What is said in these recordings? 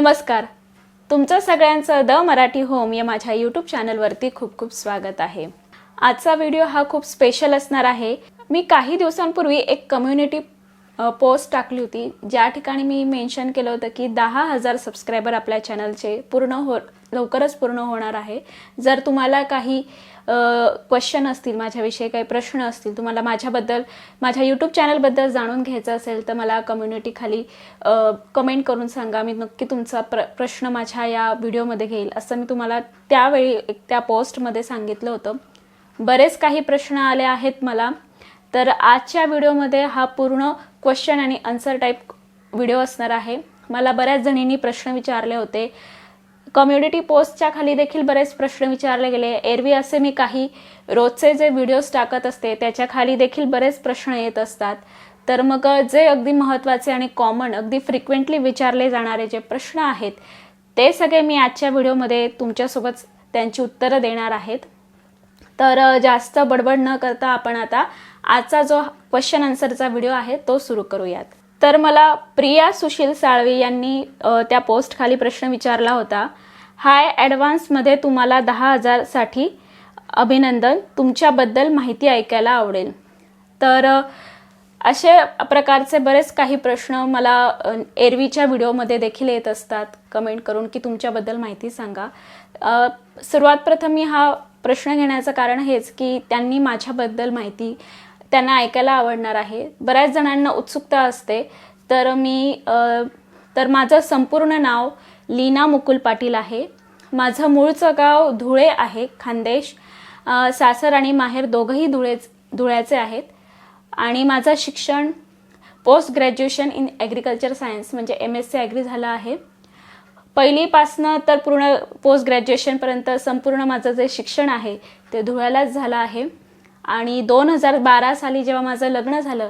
नमस्कार. तुमचं सगळ्यांचं द मराठी होम या माझ्या यूट्यूब चॅनलवरती खूप खूप स्वागत आहे. आजचा व्हिडिओ हा खूप स्पेशल असणार आहे. मी काही दिवसांपूर्वी एक कम्युनिटी पोस्ट टाकली होती. ज्या ठिकाणी मी मेन्शन केलं होतं की दहा हजार सबस्क्रायबर आपल्या चॅनलचे पूर्ण हो लवकरच पूर्ण होणार आहे. जर तुम्हाला काही क्वेश्चन असतील माझ्याविषयी काही प्रश्न असतील तुम्हाला माझ्याबद्दल माझ्या यूट्यूब चॅनलबद्दल जाणून घ्यायचं असेल तर मला कम्युनिटी खाली कमेंट करून सांगा. मी नक्की तुमचा प्र प्रश्न माझ्या या व्हिडिओमध्ये घेईल असं मी तुम्हाला त्यावेळी एक त्या पोस्टमध्ये सांगितलं होतं. बरेच काही प्रश्न आले आहेत मला तर आजच्या व्हिडिओमध्ये हा पूर्ण क्वेश्चन आणि आन्सर टाईप व्हिडिओ असणार आहे. मला बऱ्याच जणींनी प्रश्न विचारले होते. कम्युनिटी पोस्टच्या खाली देखील बरेच प्रश्न विचारले गेले. एरवी असे मी काही रोजचे जे व्हिडिओज टाकत असते त्याच्याखाली देखील बरेच प्रश्न येत असतात. तर मग जे अगदी महत्त्वाचे आणि कॉमन अगदी फ्रिक्वेंटली विचारले जाणारे जे प्रश्न आहेत ते सगळे मी आजच्या व्हिडिओमध्ये तुमच्यासोबत त्यांची उत्तरं देणार आहेत. तर जास्त बडबड न करता आपण आता आजचा जो क्वेश्चन आन्सरचा व्हिडिओ आहे तो सुरू करूयात. तर मला प्रिया सुशील साळवी यांनी त्या पोस्टखाली प्रश्न विचारला होता. हाय ॲडव्हान्समध्ये तुम्हाला दहा हजारसाठी अभिनंदन. तुमच्याबद्दल माहिती ऐकायला आवडेल. तर असे प्रकारचे बरेच काही प्रश्न मला एरवीच्या व्हिडिओमध्ये देखील येत असतात. कमेंट करून की तुमच्याबद्दल माहिती सांगा. सर्वात प्रथम मी हा प्रश्न घेण्याचं कारण हेच की त्यांनी माझ्याबद्दल माहिती त्यांना ऐकायला आवडणार आहे. बऱ्याच जणांना उत्सुकता असते. तर मी तर माझं संपूर्ण नाव लीना मुकुल पाटील आहे. माझं मूळचं गाव धुळे आहे खानदेश. सासर आणि माहेर दोघंही धुळेच धुळ्याचे आहेत. आणि माझं शिक्षण post graduation in agriculture science म्हणजे एम एस सी ॲग्री झालं आहे. पहिलीपासनं तर पूर्ण पोस्ट ग्रॅज्युएशनपर्यंत संपूर्ण माझं जे शिक्षण आहे ते धुळ्यालाच झालं आहे. आणि दोन हजार बारा साली जेव्हा माझं लग्न झालं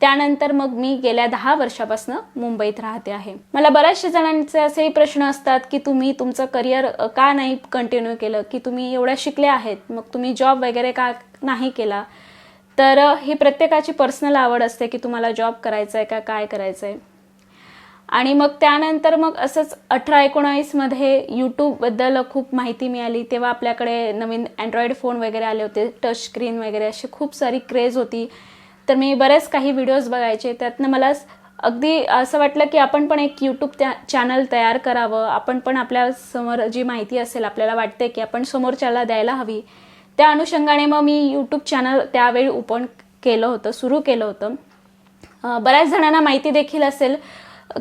त्यानंतर मग मी गेल्या दहा वर्षापासून मुंबईत राहते आहे. मला बऱ्याचशा जणांचे असेही प्रश्न असतात की तुम्ही तुमचं करिअर का नाही कंटिन्यू केलं? की तुम्ही एवढ्या शिकल्या आहेत? मग तुम्ही जॉब वगैरे का नाही केला? तर ही प्रत्येकाची पर्सनल आवड असते की तुम्हाला जॉब करायचा आहे का काय करायचं आहे आणि मग त्यानंतर मग असंच अठरा एकोणावीसमध्ये यूट्यूबबद्दल खूप माहिती मिळाली. तेव्हा आपल्याकडे नवीन अँड्रॉईड फोन वगैरे आले होते. टच स्क्रीन वगैरे अशी खूप सारी क्रेज होती. तर मी बरेच काही व्हिडिओज बघायचे. त्यातनं मला अगदी असं वाटलं की आपण पण एक यूट्यूब त्या चॅनल तयार करावं. आपण पण आपल्यासमोर जी माहिती असेल आपल्याला वाटते की आपण समोरच्याला द्यायला हवी. त्या अनुषंगाने मग मी यूट्यूब चॅनल त्यावेळी ओपन केलं होतं सुरू केलं होतं. बऱ्याच जणांना माहिती देखील असेल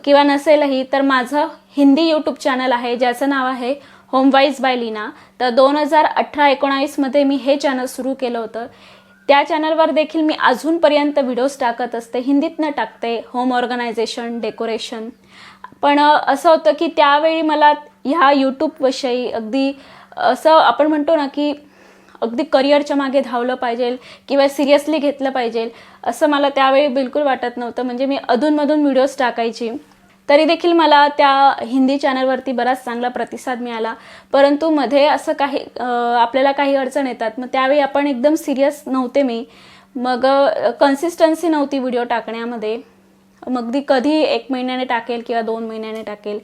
किंवा नसेलही तर माझं हिंदी यूट्यूब चॅनल आहे ज्याचं नाव आहे होमवाईज बाय लीना तर दोन हजार अठरा एकोणावीसमध्ये मी हे चॅनल सुरू केलं होतं. त्या चॅनलवर देखील मी अजूनपर्यंत व्हिडिओज टाकत असते. हिंदीतनं टाकते होम ऑर्गनायझेशन डेकोरेशन पण असं होतं की त्यावेळी मला ह्या यूट्यूबविषयी अगदी असं आपण म्हणतो ना की अगदी करिअरच्या मागे धावलं पाहिजे किंवा सिरियसली घेतलं पाहिजे असं मला त्यावेळी बिलकुल वाटत नव्हतं. म्हणजे मी अधूनमधून व्हिडिओज टाकायची. तरी देखील मला त्या हिंदी चॅनलवरती बराच चांगला प्रतिसाद मिळाला. परंतु मध्ये असं काही आपल्याला काही अडचण येतात. मग त्यावेळी आपण एकदम सिरियस नव्हते मी. मग कन्सिस्टन्सी नव्हती व्हिडिओ टाकण्यामध्ये. मग ती कधी एक महिन्याने टाकेल किंवा दोन महिन्याने टाकेल.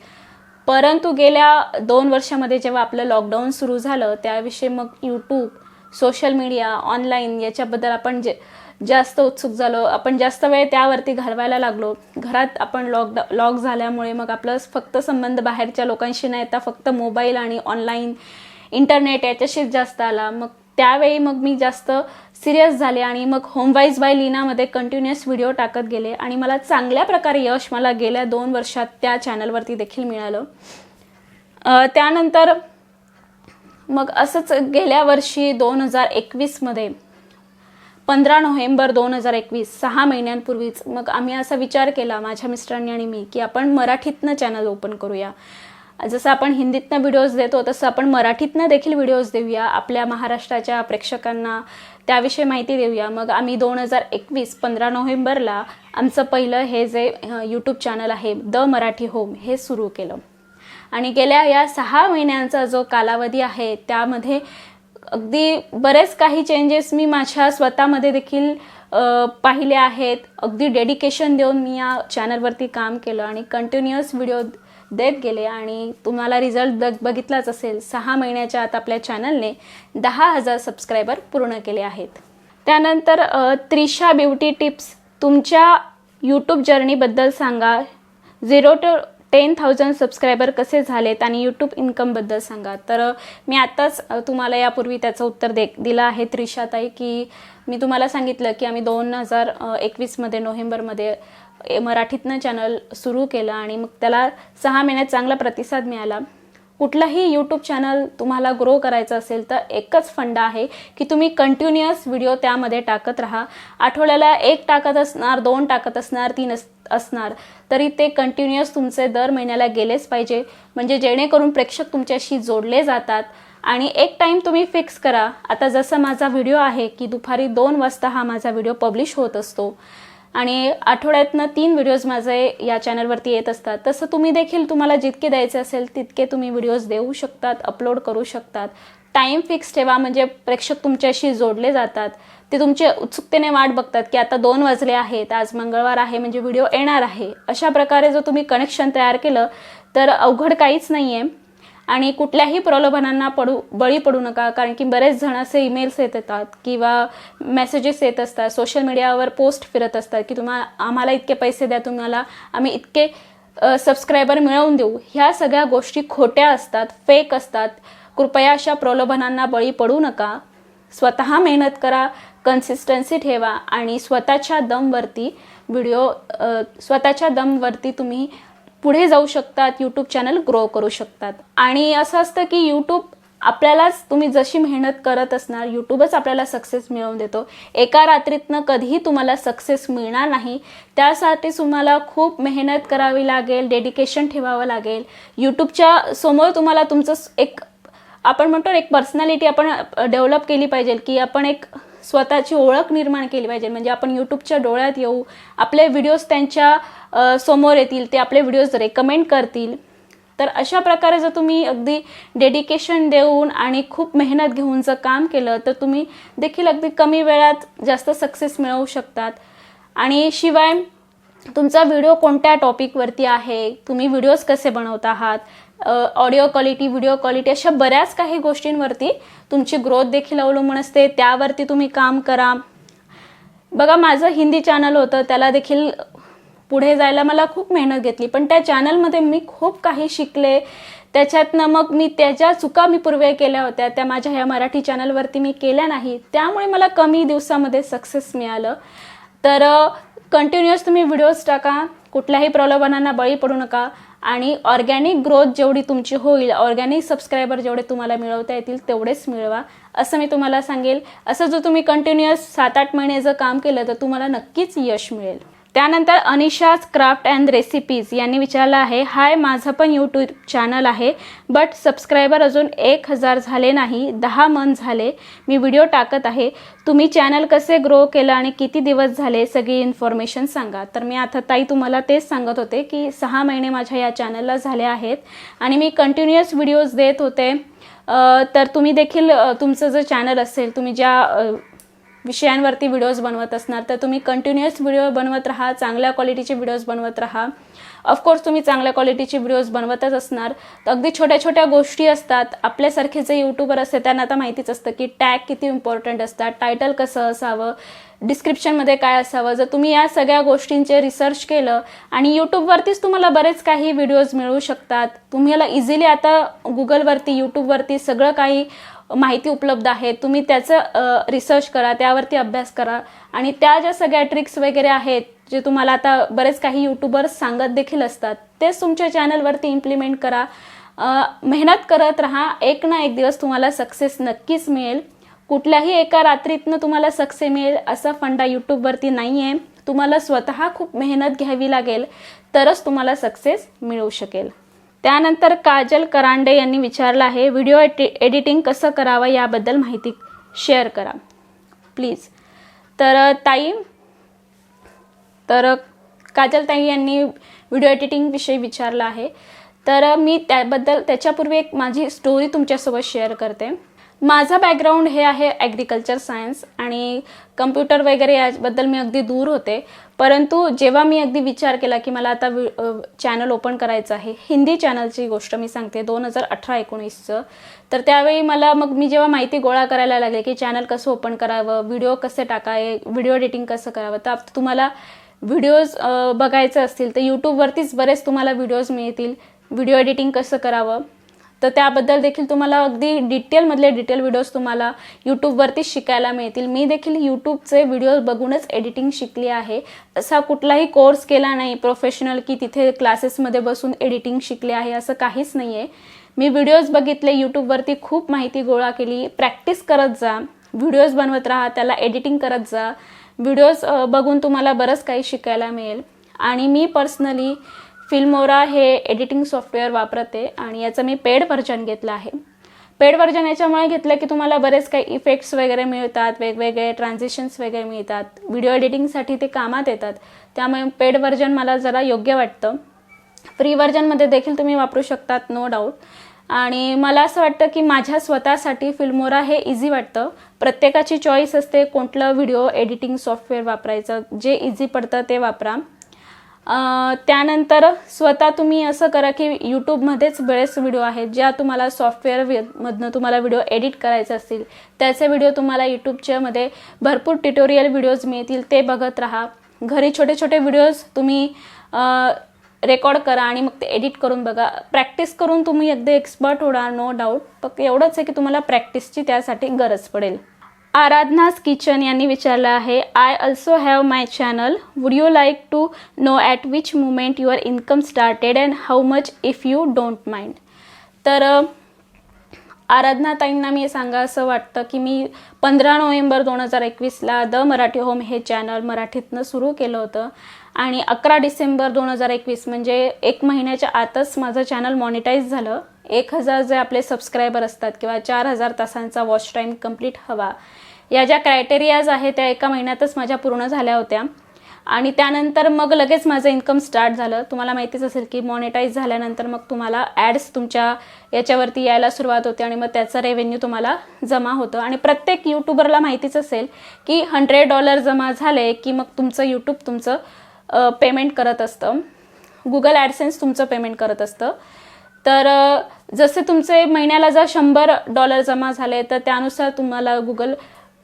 परंतु गेल्या दोन वर्षामध्ये जेव्हा आपलं लॉकडाऊन सुरू झालं त्याविषयी मग यूट्यूब सोशल मीडिया ऑनलाईन याच्याबद्दल आपण जे जास्त उत्सुक झालो आपण जास्त वेळ त्यावरती घालवायला लागलो. घरात आपण लॉकडा लॉक झाल्यामुळे मग आपलं फक्त संबंध बाहेरच्या लोकांशी न येता फक्त मोबाईल आणि ऑनलाईन इंटरनेट याच्याशीच जास्त आला. मग त्यावेळी मग मी जास्त सिरियस झाले आणि मग होमवाईज बाय लीनामध्ये कंटिन्युअस व्हिडिओ टाकत गेले आणि मला चांगल्या प्रकारे यश मला गेल्या दोन वर्षात त्या चॅनलवरती देखील मिळालं. त्यानंतर मग असंच गेल्या वर्षी दोन हजार एकवीसमध्ये पंधरा नोव्हेंबर दोन हजार एकवीस सहा महिन्यांपूर्वीच मग आम्ही असा विचार केला माझ्या मिस्टरांनी आणि मी की आपण मराठीतनं चॅनल ओपन करूया. जसं आपण हिंदीतनं व्हिडिओज देतो तसं आपण मराठीतनं देखील व्हिडिओज देऊया. आपल्या महाराष्ट्राच्या प्रेक्षकांना त्याविषयी माहिती देऊया. मग आम्ही दोन हजार एकवीस पंधरा नोव्हेंबरला आमचं पहिलं हे जे यूट्यूब चॅनल आहे द मराठी होम हे सुरू केलं. आणि गेल्या या सहा महिन्यांचा जो कालावधी आहे त्यामध्ये अगदी बरेच काही चेंजेस मी माझ्या स्वतःमध्ये देखील पाहिले आहेत. अगदी डेडिकेशन देऊन मी या चॅनलवरती काम केलं आणि कंटिन्युअस व्हिडिओ देत गेले. आणि तुम्हाला रिझल्ट बग बघितलाच असेल सहा महिन्याच्या आत आपल्या चॅनलने दहा हजार सबस्क्रायबर पूर्ण केले आहेत. त्यानंतर त्रिशा ब्युटी टिप्स तुमच्या यूट्यूब जर्नीबद्दल सांगा. Zero to ten thousand subscriber कसे झालेत आणि यूट्यूब इन्कमबद्दल सांगा. तर मी आत्ताच तुम्हाला यापूर्वी त्याचं उत्तर दे दिलं आहे त्रिशाताई की मी तुम्हाला सांगितलं की आम्ही दोन हजार एकवीसमध्ये नोव्हेंबरमध्ये ए- मराठीतनं चॅनल सुरू केलं आणि मग त्याला सहा महिन्यात चांगला प्रतिसाद मिळाला. कुठलाही यूट्यूब चॅनल तुम्हाला ग्रो करायचं असेल तर एकच फंडा आहे की तुम्ही कंटिन्युअस व्हिडिओ त्यामध्ये टाकत राहा. आठवड्याला एक टाकत असणार दोन टाकत असणार तीन अस असणार. तरी ते कंटिन्युअस तुमचे दर महिन्याला गेलेच पाहिजे. म्हणजे जेणेकरून प्रेक्षक तुमच्याशी जोडले जातात. आणि एक टाईम तुम्ही फिक्स करा. आता जसं माझा व्हिडिओ आहे की दुपारी दोन वाजता हा माझा व्हिडिओ पब्लिश होत असतो. आणि आठवड्यातनं तीन व्हिडिओज माझे या चॅनलवरती येत असतात. तसं तुम्ही देखील तुम्हाला जितके द्यायचे असेल तितके तुम्ही व्हिडिओज देऊ शकतात अपलोड करू शकतात. टाईम फिक्स ठेवा म्हणजे प्रेक्षक तुमच्याशी जोडले जातात. ते तुमचे उत्सुकतेने वाट बघतात की आता दोन वाजले आहेत आज मंगळवार आहे म्हणजे व्हिडिओ येणार आहे. अशा प्रकारे जर तुम्ही कनेक्शन तयार केलं तर अवघड काहीच नाही आहे आणि कुठल्याही प्रलोभनांना पडू बळी पडू नका. कारण की बरेच जण असे ईमेल्स येत येतात किंवा मेसेजेस येत असतात. सोशल मीडियावर पोस्ट फिरत असतात की तुम्हा आम्हाला इतके पैसे द्या तुम्हाला आम्ही इतके सबस्क्रायबर मिळवून देऊ. ह्या सगळ्या गोष्टी खोट्या असतात फेक असतात. कृपया अशा प्रलोभनांना बळी पडू नका. स्वतः मेहनत करा कन्सिस्टन्सी ठेवा आणि स्वतःच्या दमवरती व्हिडिओ स्वतःच्या दमवरती तुम्ही पुढे जाऊ शकतात यूट्यूब चॅनल ग्रो करू शकतात. आणि असं असतं की यूट्यूब आपल्यालाच तुम्ही जशी मेहनत करत असणार यूट्यूबच आपल्याला सक्सेस मिळवून देतो. एका रात्रीतनं कधीही तुम्हाला सक्सेस मिळणार नाही. त्यासाठी तुम्हाला खूप मेहनत करावी लागेल डेडिकेशन ठेवावं लागेल. यूट्यूबच्या समोर तुम्हाला तुमचं एक आपण म्हणतो एक पर्सनॅलिटी आपण डेव्हलप केली पाहिजे की आपण एक स्वतःची ओळख निर्माण केली पाहिजे. म्हणजे आपण यूट्यूबच्या डोळ्यात येऊ आपले व्हिडिओज त्यांच्यासमोर येतील ते आपले व्हिडिओज रेकमेंड करतील. तर अशा प्रकारे जर तुम्ही अगदी डेडिकेशन देऊन आणि खूप मेहनत घेऊन जर काम केलं तर तुम्ही देखील अगदी कमी वेळात जास्त सक्सेस मिळवू शकतात. आणि शिवाय तुमचा व्हिडिओ कोणत्या टॉपिकवरती आहे तुम्ही व्हिडिओज कसे बनवत आहात ऑडिओ क्वालिटी व्हिडिओ क्वालिटी अशा बऱ्याच काही गोष्टींवरती तुमची ग्रोथ देखील अवलंबून असते. त्यावरती तुम्ही काम करा. बघा माझं हिंदी चॅनल होतं. त्याला देखील पुढे जायला मला खूप मेहनत घेतली. पण त्या चॅनलमध्ये मी खूप काही शिकले. त्याच्यातनं मग मी त्याच्या चुका मी पूर्वी केल्या होत्या. त्या माझ्या ह्या मराठी चॅनलवरती मी केल्या नाही. त्यामुळे मला कमी दिवसामध्ये सक्सेस मिळालं. तर कंटिन्युअस तुम्ही व्हिडिओज टाका. कुठल्याही प्रलोभनांना बळी पडू नका. आणि ऑर्गॅनिक ग्रोथ जेवढी तुमची होईल ऑर्गॅनिक सबस्क्रायबर जेवढे तुम्हाला मिळवता येतील तेवढेच मिळवा असं मी तुम्हाला सांगेल. असं जर तुम्ही कंटिन्युअस सात आठ महिने जर काम केलं तर तुम्हाला नक्कीच यश मिळेल. त्यानंतर अनिशाज क्राफ्ट अँड रेसिपीज यांनी विचारलं आहे हाय माझं पण यूट्यूब चॅनल आहे बट सबस्क्रायबर अजून एक हजार झाले नाही दहा मंथ झाले मी व्हिडिओ टाकत आहे. तुम्ही चॅनल कसे ग्रो केलं आणि किती दिवस झाले सगळी इन्फॉर्मेशन सांगा. तर मी आता ताई तुम्हाला तेच सांगत होते की सहा महिने माझ्या या चॅनलला झाले आहेत आणि मी कंटिन्युअस व्हिडिओज देत होते. तर तुम्ही देखील तुमचं जर चॅनल असेल तुम्ही ज्या विषयांवरती व्हिडिओज बनवत असणार तर तुम्ही कंटिन्युअस व्हिडिओ बनवत राहा चांगल्या क्वालिटीचे व्हिडिओज बनवत राहा. ऑफकोर्स तुम्ही चांगल्या क्वालिटीचे व्हिडिओज बनवतच असणार. तर अगदी छोट्या छोट्या गोष्टी असतात. आपल्यासारखे जे यूट्यूबर असते त्यांना आता माहितीच असतं की टॅग किती इम्पॉर्टंट असतात टायटल कसं असावं डिस्क्रिप्शनमध्ये काय असावं. जर तुम्ही या सगळ्या गोष्टींचे रिसर्च केलं आणि यूट्यूबवरतीच तुम्हाला बरेच काही व्हिडिओज मिळू शकतात. तुम्हाला इझिली आता गुगलवरती यूट्यूबवरती सगळं काही माहिती उपलब्ध आहे तुम्ही त्याचं रिसर्च करा त्यावरती अभ्यास करा. आणि त्या ज्या सगळ्या ट्रिक्स वगैरे आहेत जे तुम्हाला आता बरेच काही यूट्यूबर्स सांगत देखील असतात तेच तुमच्या चॅनलवरती इम्प्लिमेंट करा. मेहनत करत राहा एक ना एक दिवस तुम्हाला सक्सेस नक्कीच मिळेल. कुठल्याही एका रात्रीतनं तुम्हाला सक्सेस मिळेल असा फंडा यूट्यूबवरती नाही आहे तुम्हाला स्वतः खूप मेहनत घ्यावी लागेल तरच तुम्हाला सक्सेस मिळू शकेल. त्यानंतर काजल करांडे यांनी विचारलं आहे व्हिडिओ एडि एडिटिंग कसं करावं याबद्दल माहिती शेअर करा प्लीज. तर ताई तर काजल ताई यांनी व्हिडिओ एडिटिंगविषयी विचारलं आहे. तर मी त्याबद्दल त्याच्यापूर्वी एक माझी स्टोरी तुमच्यासोबत शेअर करते. माझा बॅकग्राऊंड हे आहे ॲग्रिकल्चर सायन्स आणि कम्प्युटर वगैरे याबद्दल मी अगदी दूर होते. परंतु जेव्हा मी अगदी विचार केला की मला आता चॅनल ओपन करायचं आहे हिंदी चॅनलची गोष्ट मी सांगते दोन हजार अठरा एकोणीसचं. तर त्यावेळी मला मग मी जेव्हा माहिती गोळा करायला लागले की चॅनल कसं ओपन करावं व्हिडिओ कसे टाकावे व्हिडिओ एडिटिंग कसं करावं तर तुम्हाला व्हिडिओज बघायचे असतील तर यूट्यूबवरतीच बरेच तुम्हाला व्हिडिओज मिळतील. व्हिडिओ एडिटिंग कसं करावं? तर त्याबद्दल देखील तुम्हाला अगदी डिटेलमधले डिटेल व्हिडिओज तुम्हाला यूट्यूबवरतीच शिकायला मिळतील. मी देखील यूट्यूबचे व्हिडिओ बघूनच एडिटिंग शिकली आहे. असा कुठलाही कोर्स केला नाही प्रोफेशनल की तिथे क्लासेसमध्ये बसून एडिटिंग शिकले आहे असं काहीच नाही आहे मी व्हिडिओज बघितले यूट्यूबवरती खूप माहिती गोळा केली. प्रॅक्टिस करत जा. व्हिडिओज बनवत राहा त्याला एडिटिंग करत जा. व्हिडिओज बघून तुम्हाला बरंच काही शिकायला मिळेल. आणि मी पर्सनली फिल्मोरा हे एडिटिंग सॉफ्टवेअर वापरते आणि याचं मी पेड व्हर्जन घेतलं आहे. पेड व्हर्जन याच्यामुळे घेतलं की तुम्हाला बरेच काही इफेक्ट्स वगैरे मिळतात वेगवेगळे ट्रान्झिशन्स वगैरे मिळतात. व्हिडिओ एडिटिंगसाठी ते कामात येतात. त्यामुळे पेड व्हर्जन मला जरा योग्य वाटतं. फ्री व्हर्जनमध्ये देखील तुम्ही वापरू शकतात नो डाऊट आणि मला असं वाटतं की माझ्या स्वतःसाठी फिल्मोरा हे इझी वाटतं. प्रत्येकाची चॉईस असते कोणतं व्हिडिओ एडिटिंग सॉफ्टवेअर वापरायचं जे इझी पडतं ते वापरा. त्यानंतर स्वतः तुम्ही असं करा की यूट्यूबमध्येच बरेच व्हिडिओ आहेत ज्या तुम्हाला सॉफ्टवेअर मधनं तुम्हाला व्हिडिओ एडिट करायचे असतील. त्याचे व्हिडिओ तुम्हाला यूट्यूबच्या मध्ये भरपूर ट्युटोरियल व्हिडिओज मिळतील ते बघत राहा. घरी छोटे छोटे व्हिडिओज तुम्ही रेकॉर्ड करा आणि मग ते एडिट करून बघा. प्रॅक्टिस करून तुम्ही अगदी एक्सपर्ट होणार नो डाऊट फक्त एवढंच आहे की तुम्हाला प्रॅक्टिसची त्यासाठी गरज पडेल. आराधनास किचन यांनी विचारलं आहे I also have my channel would you like to know at which moment your income started and how much if you don't mind तर आराधनाताईंना मी सांगा असं वाटतं की मी पंधरा नोव्हेंबर दोन हजार एकवीसला द मराठी होम हे चॅनल मराठीतनं सुरू केलं होतं. आणि अकरा डिसेंबर दोन हजार एकवीस म्हणजे एक महिन्याच्या आतच माझं चॅनल मॉनिटाईज झालं. एक हजार जे आपले सबस्क्रायबर असतात किंवा चार हजार तासांचा वॉच टाईम कंप्लीट हवा. या ज्या क्रायटेरियाज आहे त्या एका महिन्यातच माझ्या पूर्ण झाल्या होत्या. आणि त्यानंतर मग लगेच माझं इन्कम स्टार्ट झालं. तुम्हाला माहितीच असेल की मॉनिटाईज झाल्यानंतर मग तुम्हाला ॲड्स तुमच्या याच्यावरती यायला सुरुवात होते आणि मग त्याचा रेव्हेन्यू तुम्हाला जमा होतं. आणि प्रत्येक यूट्यूबरला माहितीच असेल की हंड्रेड डॉलर जमा झाले की मग तुमचं यूट्यूब तुमचं पेमेंट करत असतं. गुगल ॲडसेन्स तुमचं पेमेंट करत असतं. तर जसे तुमचे महिन्याला जर शंभर डॉलर जमा झाले तर त्यानुसार तुम्हाला गुगल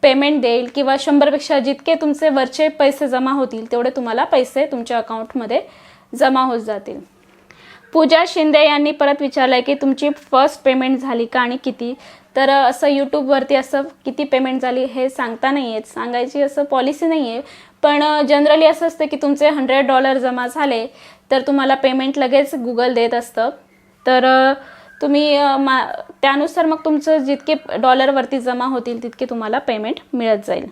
पेमेंट देईल किंवा शंभरपेक्षा जितके तुमचे वरचे पैसे जमा होतील तेवढे तुम्हाला पैसे तुमच्या अकाउंटमध्ये जमा होत जातील. पूजा शिंदे यांनी परत विचारलं आहे की तुमची फर्स्ट पेमेंट झाली का आणि किती? तर असं यूट्यूबवरती असं किती पेमेंट झाली हे सांगता नाही आहेत सांगायची असं पॉलिसी नाही आहे पण जनरली असं असतं की तुमचे हंड्रेड डॉलर जमा झाले तर तुम्हाला पेमेंट लगेच गुगल देत असतं. तर तुम्ही मा त्यानुसार मग तुमचं जितके डॉलरवरती जमा होतील तितके तुम्हाला पेमेंट मिळत जाईल.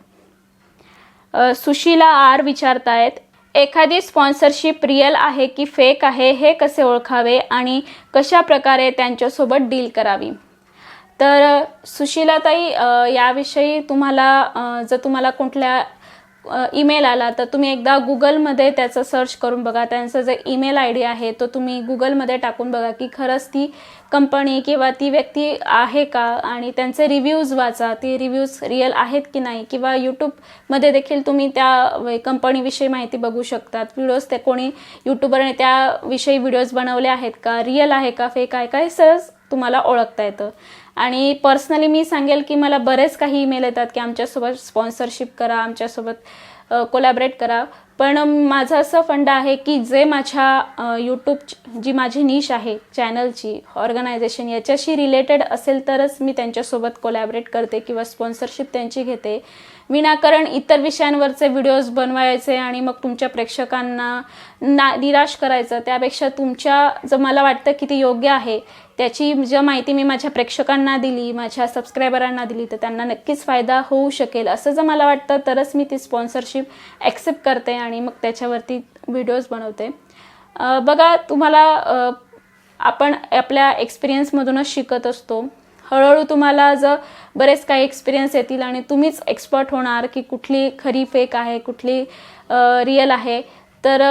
सुशीला आर विचारतायत एखादी स्पॉन्सरशिप रिअल आहे की फेक आहे हे कसे ओळखावे आणि कशा प्रकारे त्यांच्यासोबत डील करावी? तर सुशीलाताई याविषयी तुम्हाला जर तुम्हाला कुठल्या ईमेल आला तर तुम्ही एकदा गुगलमध्ये त्याचं सर्च करून बघा. त्यांचं जे ईमेल आय डी आहे तो तुम्ही गुगलमध्ये टाकून बघा की खरंच ती कंपनी किंवा ती व्यक्ती आहे का? आणि त्यांचे रिव्ह्यूज वाचा. ती रिव्ह्यूज रिअल आहेत की नाही? किंवा यूट्यूबमध्ये देखील तुम्ही त्या कंपनीविषयी माहिती बघू शकतात. व्हिडिओज ते कोणी यूट्यूबरने त्याविषयी व्हिडिओज बनवले आहेत का? रिअल आहे का? फेक आहे का? हे सहज तुम्हाला ओळखता येतं. आणि पर्सनली मी सांगेल की मला बरेच काही ईमेल येतात की आमच्यासोबत स्पॉन्सरशिप करा आमच्यासोबत कोलॅबरेट करा. पण माझं असं फंड आहे की जे माझ्या यूट्यूब जी माझी निश आहे चॅनलची ऑर्गनायझेशन याच्याशी रिलेटेड असेल तरच मी त्यांच्यासोबत कोलॅबरेट करते किंवा स्पॉन्सरशिप त्यांची घेते. विनाकारण इतर विषयांवरचे व्हिडिओज बनवायचे आणि मग तुमच्या प्रेक्षकांना ना निराश करायचं. त्यापेक्षा तुमच्या जर मला वाटतं की ते योग्य आहे त्याची जर माहिती मी माझ्या प्रेक्षकांना दिली माझ्या सबस्क्रायबरांना दिली तर त्यांना नक्कीच फायदा होऊ शकेल. असं जर मला वाटतं तरच मी ती स्पॉन्सरशिप ॲक्सेप्ट करते आणि मग त्याच्यावरती व्हिडिओज बनवते. बघा तुम्हाला आपण आपल्या एक्सपिरियन्समधूनच शिकत असतो. हळूहळू तुम्हाला जर बरेच काही एक्सपिरियन्स येतील आणि तुम्हीच एक्सपर्ट होणार की कुठली खरी फेक आहे कुठली रिअल आहे. तर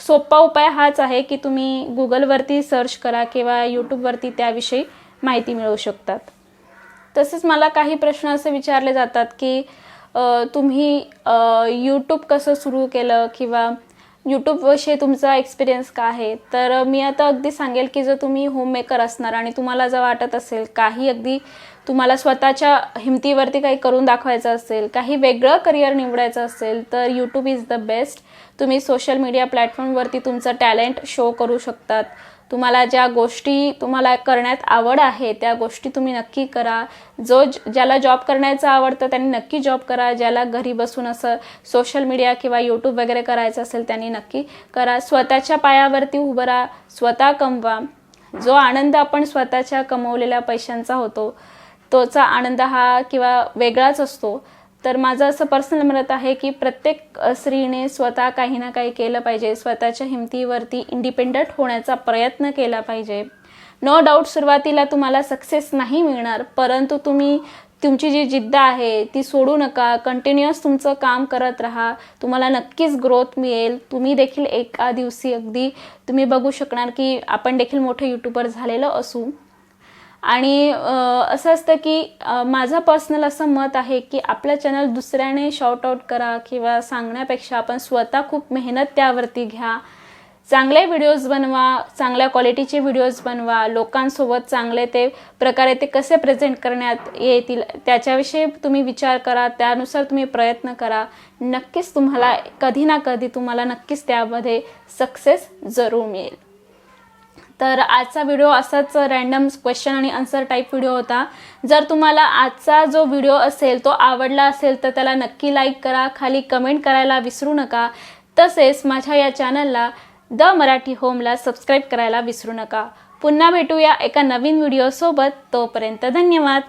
सोपा उपाय हाच आहे की तुम्ही गुगलवरती सर्च करा किंवा यूट्यूबवरती त्याविषयी माहिती मिळवू शकतात. तसेच मला काही प्रश्न असे विचारले जातात की तुम्ही यूट्यूब कसं सुरू केलं किंवा यूट्यूबविषयी तुमचा एक्सपिरियन्स काय आहे? तर मी आता अगदी सांगेल की जर तुम्ही होममेकर असणार आणि तुम्हाला जर वाटत असेल काही अगदी तुम्हाला स्वतःच्या हिमतीवरती काही करून दाखवायचं असेल काही वेगळं करिअर निवडायचं असेल तर यूट्यूब इज द बेस्ट. तुम्ही सोशल मीडिया प्लॅटफॉर्मवरती तुमचं टॅलेंट शो करू शकतात. तुम्हाला ज्या गोष्टी तुम्हाला करण्यात आवड आहे त्या गोष्टी तुम्ही नक्की करा. जो ज- ज्याला जॉब करण्याचं आवडतं त्यांनी नक्की जॉब करा. ज्याला घरी बसून असं सोशल मीडिया किंवा यूट्यूब वगैरे करायचं असेल त्यांनी नक्की करा. स्वतःच्या पायावरती उभं राहा. स्वतः कमवा. जो आनंद आपण स्वतःच्या कमवलेल्या पैशांचा होतो तोचा आनंद हा किंवा वेगळाच असतो. तर माझं असं पर्सनल मत आहे की प्रत्येक स्त्रीने स्वतः काही ना काही केलं पाहिजे. स्वतःच्या हिमतीवरती इंडिपेंडंट होण्याचा प्रयत्न केला पाहिजे. नो डाऊट सुरुवातीला तुम्हाला सक्सेस नाही मिळणार परंतु तुम्ही तुमची जी जिद्द आहे ती सोडू नका. कंटिन्युअस तुमचं काम करत राहा. तुम्हाला नक्कीच ग्रोथ मिळेल. तुम्ही देखील एका दिवशी अगदी तुम्ही बघू शकणार की आपण देखील मोठे यूट्यूबर झालेलं असू. आणि असं असतं की माझं पर्सनल असं मत आहे की आपलं चॅनल दुसऱ्याने शॉर्ट आउट करा किंवा सांगण्यापेक्षा आपण स्वतः खूप मेहनत त्यावरती घ्या. चांगले व्हिडिओज बनवा चांगल्या क्वालिटीचे व्हिडिओज बनवा लोकांसोबत चांगले ते प्रकारे ते कसे प्रेझेंट करण्यात येतील त्याच्याविषयी तुम्ही विचार करा त्यानुसार तुम्ही प्रयत्न करा. नक्कीच तुम्हाला कधी ना कधी तुम्हाला नक्कीच त्यामध्ये सक्सेस जरूर मिळेल. तर आजचा व्हिडिओ असाच random question and answer type video होता. जर तुम्हाला आजचा जो व्हिडिओ असेल तो आवडला असेल तर त्याला नक्की लाईक करा. खाली कमेंट करायला विसरू नका. तसेच माझ्या या चॅनलला द मराठी होमला सबस्क्राईब करायला विसरू नका. पुन्हा भेटूया एका नवीन व्हिडिओसोबत तोपर्यंत धन्यवाद.